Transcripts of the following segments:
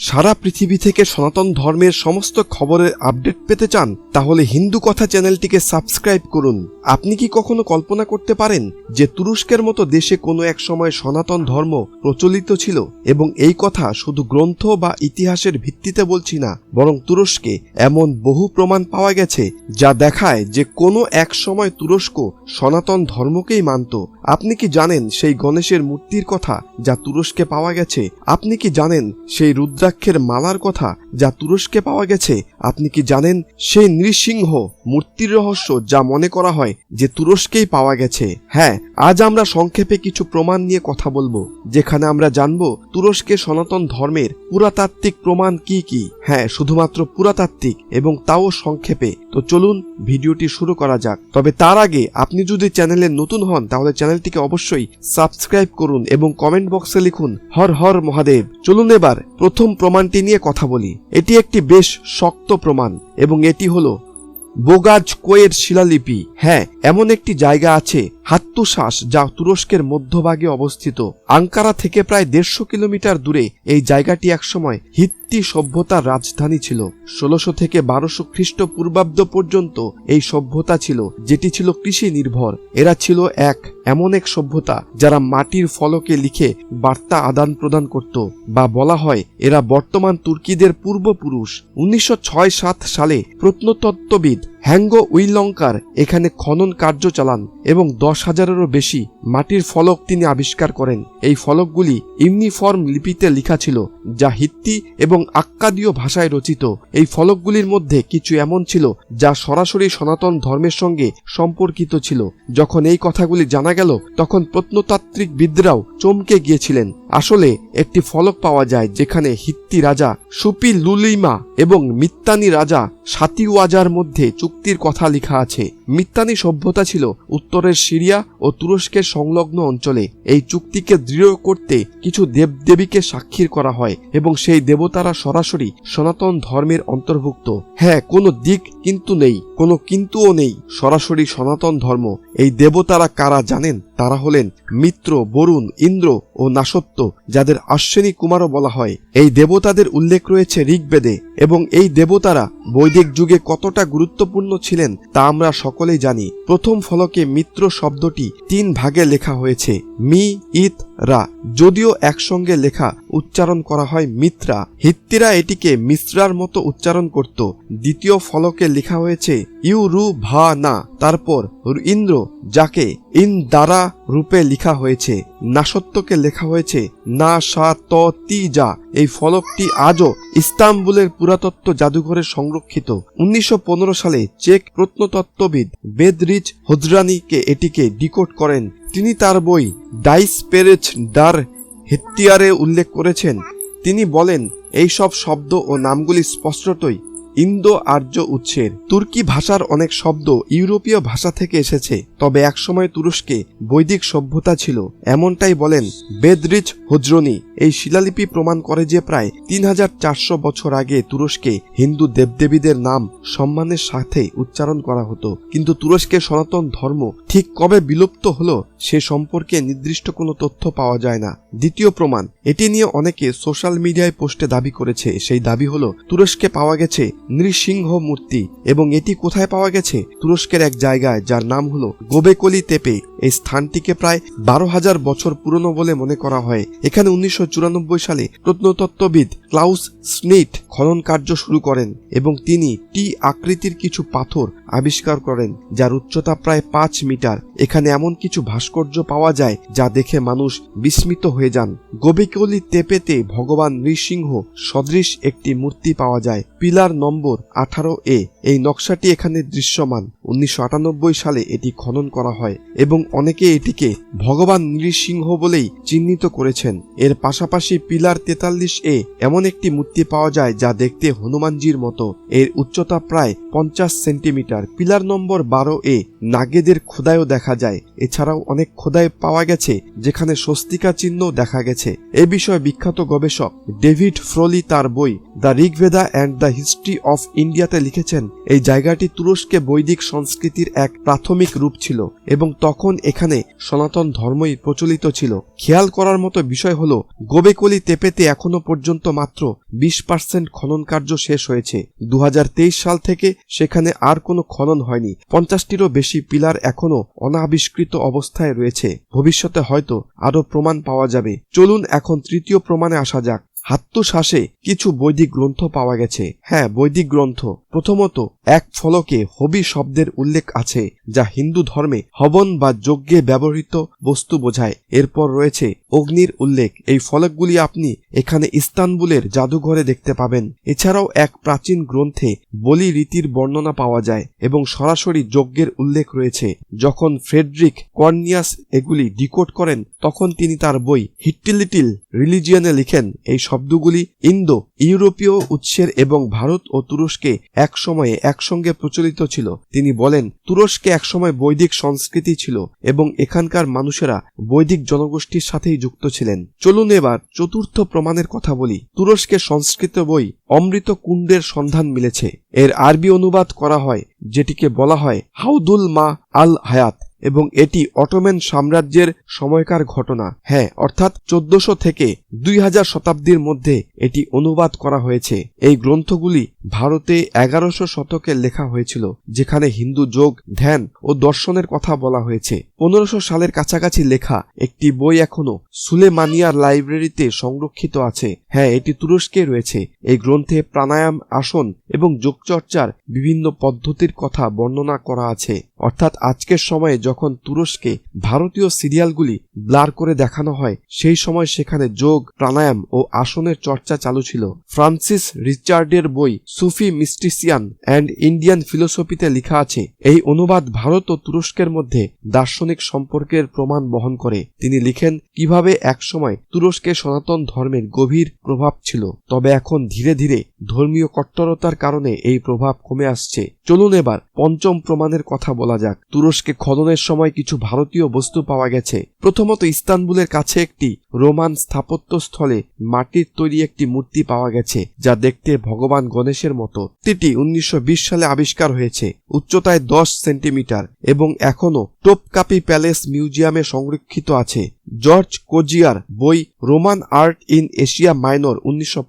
সারা পৃথিবী থেকে সনাতন ধর্মের সমস্ত খবরের আপডেট পেতে চান, তাহলে হিন্দু কথা চ্যানেলটিকে সাবস্ক্রাইব করুন। আপনি কি কখনো কল্পনা করতে পারেন যে তুরস্কের মতো দেশে কোনো এক সময় সনাতন ধর্ম প্রচলিত ছিল? এবং এই কথা শুধু গ্রন্থ বা ইতিহাসের ভিত্তিতে বলছি না, বরং তুরস্কে এমন বহু প্রমাণ পাওয়া গেছে যা দেখায় যে কোনো এক সময় তুরস্ক সনাতন ধর্মকেই মানত। আপনি কি জানেন সেই গণেশের মূর্তির কথা যা তুরস্কে পাওয়া গেছে? আপনি কি জানেন সেই রুদ্রাক্ষের মালার কথা যা তুরস্কে পাওয়া গেছে। আপনি কি জানেন, সেই নৃসিংহ মূর্তির রহস্য যা মনে করা হয় যে তুরস্কেই পাওয়া গেছে? হ্যাঁ আজ আমরা সংক্ষেপে কিছু প্রমাণ নিয়ে কথা বলব, যেখানে আমরা জানব তুরস্কের সনাতন ধর্মের পুরাতাত্ত্বিক প্রমাণ কি কি। হ্যাঁ শুধুমাত্র পুরাতাত্ত্বিক এবং তাও সংক্ষেপে। তো চলুন ভিডিওটি শুরু করা যাক। তবে তার আগে আপনি যদি চ্যানেলে নতুন হন, তাহলে চ্যানেলটিকে অবশ্যই সাবস্ক্রাইব করুন এবং কমেন্ট বক্সে লিখুন, হর হর মহাদেব। চলুন এবার প্রথম প্রমাণটি নিয়ে কথা বলি। এটি একটি বেশ শক্ত প্রমাণ, এবং এটি হল বোগাজ কোয়ের শিলালিপি। হ্যাঁ এমন একটি জায়গা আছে হাত্তুশ্বাস যা তুরস্কের মধ্যভাগে অবস্থিত। আঙ্কারা থেকে প্রায় দেড়শো কিলোমিটার দূরে এই জায়গাটি একসময় হিত্তি সভ্যতার রাজধানী ছিল। ষোলোশো থেকে বারোশো খ্রিস্টপূর্বাব্দ পর্যন্ত এই সভ্যতা ছিল, যেটি ছিল কৃষি নির্ভর। এরা ছিল এক, এমন এক সভ্যতা, যারা মাটির ফলকে লিখে বার্তা আদান প্রদান করত, বা বলা হয়, এরা বর্তমান তুর্কিদের পূর্বপুরুষ। উনিশশো ছয় সাত সালে প্রত্নতত্ত্ববিদ হ্যাঙ্গো উইলঙ্কার এখানে খনন কার্য চালান এবং দশ হাজারেরও বেশি মাটির ফলক তিনি আবিষ্কার করেন। এই ফলকগুলি ইউনিফর্ম লিপিতে লেখা ছিল, যা হিত্তি এবং আক্কাদীয় ভাষায় রচিত। এই ফলকগুলির মধ্যে কিছু এমন ছিল, যা সরাসরি সনাতন ধর্মের সঙ্গে সম্পর্কিত ছিল। যখন এই কথাগুলি জানা গেল, তখন প্রত্নতাত্ত্বিকবিদরাও চমকে গিয়েছিলেন। আসলে একটি ফলক পাওয়া যায় যেখানে হিত্তি রাজা সুপি লুলিমা এবং মিত্তানি রাজা সাতিওয়াজার মধ্যে চুক্তির কথা লেখা আছে। মিত্তানি সভ্যতা ছিল উত্তরের সিরিয়া ও তুরস্কের সংলগ্ন অঞ্চলে। এই চুক্তিকে দৃঢ় করতে কিছু দেবদেবীকে সাক্ষীর করা হয় এবং সেই দেবতারা সরাসরি সনাতন ধর্মের অন্তর্ভুক্ত। হ্যাঁ কোনো দিক কিন্তু নেই, কোনো কিন্তুও নেই, সরাসরি সনাতন ধর্ম। এই দেবতারা কারা জানেন? তারা হলেন মিত্র, বরুণ, ইন্দ্র ও নাসত্য, যাদের আশ্বিনী কুমারও বলা হয়। এই দেবতাদের উল্লেখ রয়েছে ঋগ্বেদে এবং এই দেবতারা বৈদিক যুগে কতটা গুরুত্বপূর্ণ ছিলেন তা আমরা সকলেই জানি প্রথম ফলকে মিত্র শব্দটি তিন ভাগে লেখা হয়েছে মি ইত রা। যদিও একসঙ্গে লেখা উচ্চারণ করা হয় মিত্রা, হিত্তিরা এটিকে মিশ্রার মতো উচ্চারণ করত। দ্বিতীয় ফলকে লেখা হয়েছে ইউ রু ভা না তারপর ইন্দ্র, যাকে ইন দ্বারা রূপে লেখা হয়েছে। নাসত্যকে লেখা হয়েছে না সা ত তি যা এই ফলকটি আজও ইস্তাম্বুলের পুরাতত্ত্ব জাদুঘরে সংরক্ষিত। উনিশশো পনেরো সালে চেক প্রত্নতত্ত্ববিদ বেদরিচ হজরানিকে এটিকে ডিকোড করেন তিনি তার বই ডাইস পেরেচ ডার হেত্তিয়ারে উল্লেখ করেছেন। তিনি বলেন এই সব শব্দ ও নামগুলি স্পষ্টতই ইন্দো আর্য উৎসের তুর্কি ভাষার অনেক শব্দ ইউরোপীয় ভাষা থেকে এসেছে, তবে একসময় তুরস্কে বৈদিক সভ্যতা ছিল। এমনটাই বলেন বেদরিচ হুজরনি। এই শিলালিপি প্রমাণ করে যে প্রায় তিন হাজার চারশো বছর আগে তুরস্কে হিন্দু দেবদেবীদের নাম সম্মানের সাথে উচ্চারণ করা হতো। কিন্তু তুরস্কে সনাতন ধর্ম ঠিক কবে বিলুপ্ত হলো সে সম্পর্কে নির্দিষ্ট কোনো তথ্য পাওয়া যায় না। দ্বিতীয় প্রমাণ, এটি নিয়ে অনেকে সোশ্যাল মিডিয়ায় পোস্টে দাবি করেছে। সেই দাবি হলো, তুরস্কে পাওয়া গেছে নৃসিংহ মূর্তি এবং এটি কোথায় পাওয়া গেছে? তুরস্কের এক জায়গায়, যার নাম হলো গোবেকলি তেপে। এই স্থানটিকে প্রায় বারো হাজার বছর পুরনো বলে মনে করা হয়। এখানে উনিশশো চুরানব্বই সালে প্রত্নতত্ত্ববিদ ক্লাউস স্নিট খনন কার্য শুরু করেন এবং তিনি টি আকৃতির কিছু পাথর আবিষ্কার করেন, যার উচ্চতা প্রায় পাঁচ মিটার। এখানে এমন কিছু ভাস্কর্য পাওয়া যায় যা দেখে মানুষ বিস্মিত হয়ে যান। গোবিকলি তেপেতে ভগবান নৃসিংহ সদৃশ একটি মূর্তি পাওয়া যায়। পিলার নম্বর আঠারো এ। এই নকশাটি এখানে দৃশ্যমান। উনিশশো আটানব্বই সালে এটি খনন করা হয় এবং অনেকে এটিকে ভগবান নৃসিংহ বলেই চিহ্নিত করেছেন। এর পাশাপাশি পিলার তেতাল্লিশ এ এমন একটি মূর্তি পাওয়া যায় যা দেখতে হনুমানজির মতো। এর উচ্চতা প্রায় পঞ্চাশ সেন্টিমিটার। পিলার নম্বর বারো এ নাগেদের খোদাইও দেখা যায়। এছাড়াও অনেক খোদাই পাওয়া গেছে, যেখানে স্বস্তিকা চিহ্ন দেখা গেছে। এ বিষয়ে বিখ্যাত গবেষক ডেভিড ফ্রোলি তার বই the Rigveda and the history of ইন্ডিয়াতে লিখেছেন, এই জায়গাটি তুরস্কে বৈদিক সংস্কৃতির এক প্রাথমিক রূপ ছিল এবং তখন এখানে সনাতন ধর্মই প্রচলিত ছিল। খেয়াল করার মতো বিষয় হলো, গোবেকলি তেপেতে এখনও পর্যন্ত মাত্র বিশ পার্সেন্ট খনন কার্য শেষ হয়েছে। দু হাজার তেইশ সাল থেকে সেখানে আর কোনো খনন হয়নি। পঞ্চাশটিরও বেশি পিলার এখনও অনাবিষ্কৃত অবস্থায় রয়েছে। ভবিষ্যতে হয়তো আরও প্রমাণ পাওয়া যাবে। চলুন এখন তৃতীয় প্রমাণে আসা যাক। হাত্তুশ্বাসে কিছু বৈদিক গ্রন্থ পাওয়া গেছে। হ্যাঁ বৈদিক গ্রন্থ। প্রথমত, এক ফলকে হবি শব্দের উল্লেখ আছে, যা হিন্দু ধর্মে হবন বা যজ্ঞে ব্যবহৃত বস্তু বোঝায়। এরপর রয়েছে অগ্নির উল্লেখ, এই ফলকগুলি আপনি এখানে ইস্তানবুলের জাদুঘরে দেখতে পাবেন। এছাড়াও এক প্রাচীন গ্রন্থে বলি রীতির বর্ণনা পাওয়া যায় এবং সরাসরি যজ্ঞের উল্লেখ রয়েছে। যখন ফ্রেডরিক কর্নিয়াস এগুলি ডিকোড করেন, তখন তিনি তার বই হিট্টিলিটিল রিলিজিয়নে লিখেন। এই শব্দগুলি ইন্দো ইউরোপীয় উৎসের এবং ভারত ও তুরস্কে এক সময়ে একসঙ্গে প্রচলিত ছিল। তিনি বলেন, তুরস্কে একসময় বৈদিক সংস্কৃতি ছিল এবং এখানকার মানুষেরা বৈদিক জনগোষ্ঠীর সাথেই যুক্ত ছিলেন। চলুন এবার চতুর্থ প্রমাণের কথা বলি। তুরস্কে সংস্কৃত বই অমৃত কুণ্ডের সন্ধান মিলেছে। এর আরবি অনুবাদ করা হয়, যেটিকে বলা হয় হাউদুল মা আল হায়াত এবং এটি অটোম্যান সাম্রাজ্যের সময়কার ঘটনা। হ্যাঁ অর্থাৎ চোদ্দশো থেকে দুই হাজার শতাব্দীর মধ্যে এটি অনুবাদ করা হয়েছে। এই গ্রন্থগুলি ভারতে এগারোশো শতকে লেখা হয়েছিল, যেখানে হিন্দু যোগ, ধ্যান ও দর্শনের কথা বলা হয়েছে। পনেরোশো সালের কাছাকাছি লেখা একটি বই এখনও সুলেমানিয়ার লাইব্রেরিতে সংরক্ষিত আছে। হ্যাঁ এটি তুরস্কে রয়েছে। এই গ্রন্থে প্রাণায়াম, আসন এবং যোগচর্চার বিভিন্ন পদ্ধতির কথা বর্ণনা করা আছে। অর্থাৎ আজকের সময়ে যখন তুরস্কে ভারতীয় সিরিয়ালগুলি ব্লার করে দেখানো হয়, সেই সময় সেখানে যোগ, প্রাণায়াম ও আসনের চর্চা চালু ছিল। ফ্রান্সিস রিচার্ডের বই সুফি মিস্টিসিয়ান অ্যান্ড ইন্ডিয়ান ফিলোসফিতে লেখা আছে, এই অনুবাদ ভারত ও তুরস্কের মধ্যে দার্শনিক সম্পর্কের প্রমাণ বহন করে। তিনি লিখেন, কীভাবে একসময় তুরস্কে সনাতন ধর্মের গভীর প্রভাব ছিল, তবে এখন ধীরে ধীরে ধর্মীয় কট্টরতার কারণে এই প্রভাব কমে আসছে। চলুন এবার পঞ্চম প্রমাণের কথা বলা যাক। তুরস্কে খননের সময় কিছু ভারতীয় বস্তু পাওয়া গেছে। প্রথমত ইস্তানবুলের কাছে একটি রোমান স্থাপত্য স্থলে মাটির তৈরি একটি মূর্তি পাওয়া গেছে, যা দেখতে ভগবান গণেশের মতো। মূর্তিটি উনিশশো সালে আবিষ্কার হয়েছে, উচ্চতায় দশ সেন্টিমিটার, এবং এখনও টোপকাপি প্যালেস মিউজিয়ামে সংরক্ষিত আছে। জর্জ কোজিয়ার বই Roman art in Asia Minor উনিশশো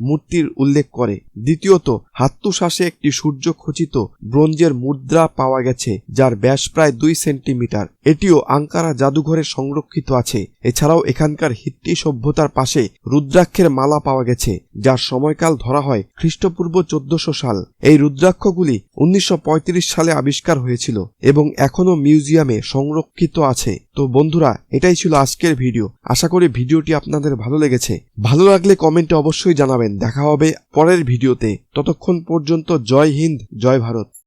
মূর্তির উল্লেখ করে। দ্বিতীয়ত হাত্তুশ্বাসে একটি সূর্য খচিত ব্রোঞ্জের মুদ্রা পাওয়া গেছে, যার ব্যাস প্রায় দুই সেন্টিমিটার। এটিও আঙ্কারা জাদুঘরে সংরক্ষিত আছে। এছাড়াও এখানকার হিত্তি সভ্যতার পাশে রুদ্রাক্ষের মালা পাওয়া গেছে, যার সময়কাল ধরা হয় খ্রিস্টপূর্ব চোদ্দশো সাল। এই রুদ্রাক্ষগুলি উনিশশো পঁয়ত্রিশ সালে আবিষ্কার হয়েছিল এবং এখনও মিউজিয়ামে সংরক্ষিত আছে। তো বন্ধুরা, এটাই ছিল আজকের ভিডিও। আশা করি ভিডিওটি আপনাদের ভালো লেগেছে। ভালো লাগলে কমেন্টে অবশ্যই জানাবেন। দেখা হবে পরের ভিডিওতে। ততক্ষণ পর্যন্ত জয় হিন্দ, জয় ভারত।